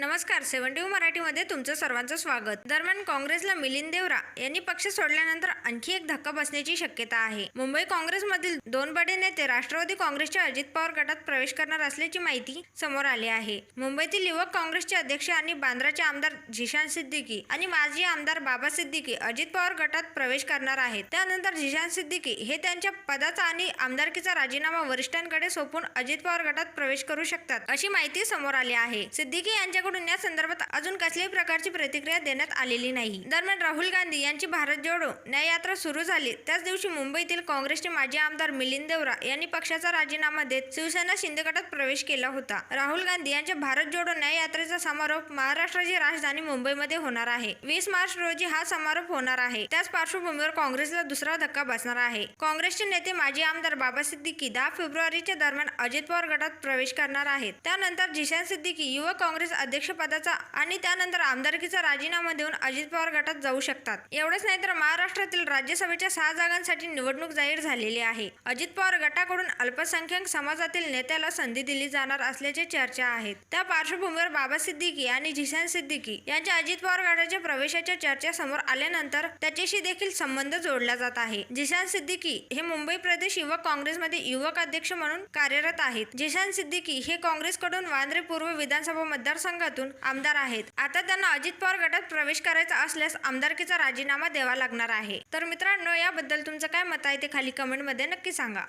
नमस्कार सेव्हन्टी मराठीमध्ये तुमचं सर्वांचं स्वागत. दरम्यान काँग्रेसला मिलिंद देवरा यांनी पक्ष सोडल्यानंतर आणखी एक धक्का बसण्याची शक्यता आहे. मुंबई काँग्रेसमधील दोन बडे नेते राष्ट्रवादी काँग्रेसच्या अजित पवार गटात प्रवेश करणार असल्याची माहिती समोर आली आहे. मुंबईतील युवक काँग्रेसचे अध्यक्ष आणि बांद्राचे आमदार झिशान सिद्दीकी आणि माजी आमदार बाबा सिद्दीकी अजित पवार गटात प्रवेश करणार आहेत. त्यानंतर झिशान सिद्दीकी हे त्यांच्या पदाचा आणि आमदारकीचा राजीनामा वरिष्ठांकडे सोपून अजित पवार गटात प्रवेश करू शकतात अशी माहिती समोर आली आहे. सिद्दीकी यांच्याकडून या संदर्भात अजून कसल्याही प्रकारची प्रतिक्रिया देण्यात आलेली नाही. दरम्यान राहुल गांधी यांची भारत जोडो न्याययात्रा सुरू झाली. त्याच दिवशी मुंबईतील काँग्रेसचे माजी आमदार मिलिंद देवरा यांनी पक्षाचा राजीनामा देत शिवसेना शिंदे गटात प्रवेश केला होता. राहुल गांधी यांच्या भारत जोडो न्याययात्रेचा समारोप महाराष्ट्राची राजधानी मुंबईमध्ये होणार आहे. वीस मार्च रोजी हा समारोप होणार आहे. त्याच पार्श्वभूमीवर काँग्रेसला दुसरा धक्का बसणार आहे. काँग्रेसचे नेते माजी आमदार बाबा सिद्दीकी दहा फेब्रुवारीच्या दरम्यान अजित पवार गटात प्रवेश करणार आहेत. त्यानंतर जिशान सिद्दीकी युवक काँग्रेस अध्यक्ष अध्यक्षपदाचा आणि त्यानंतर आमदारकीचा राजीनामा देऊन अजित पवार गटात जाऊ शकतात. एवढंच नाही तर महाराष्ट्रातील राज्यसभेच्या सहा जागांसाठी निवडणूक जाहीर झालेली आहे. अजित पवार गटाकडून अल्पसंख्याक समाजातील नेत्याला संधी दिली जाणार असल्याचे चर्चा आहेत. त्या पार्श्वभूमीवर बाबा सिद्दीकी आणि जिशान सिद्दीकी यांच्या अजित पवार गटाच्या प्रवेशाच्या चर्चा समोर आल्यानंतर त्याच्याशी देखील संबंध जोडला जात आहे. जिशान सिद्दीकी हे मुंबई प्रदेश युवक काँग्रेसमध्ये युवक अध्यक्ष म्हणून कार्यरत आहेत. जिशान सिद्दीकी हे काँग्रेसकडून वांद्रे पूर्व विधानसभा मतदारसंघातून आमदार आहेत. आता त्यांना अजित पवार गटात प्रवेश करायचा असल्यास आमदारकीचा राजीनामा द्यावा लागणार आहे. तर मित्रांनो याबद्दल तुमचं काय मत आहे ते खाली कमेंटमध्ये नक्की सांगा.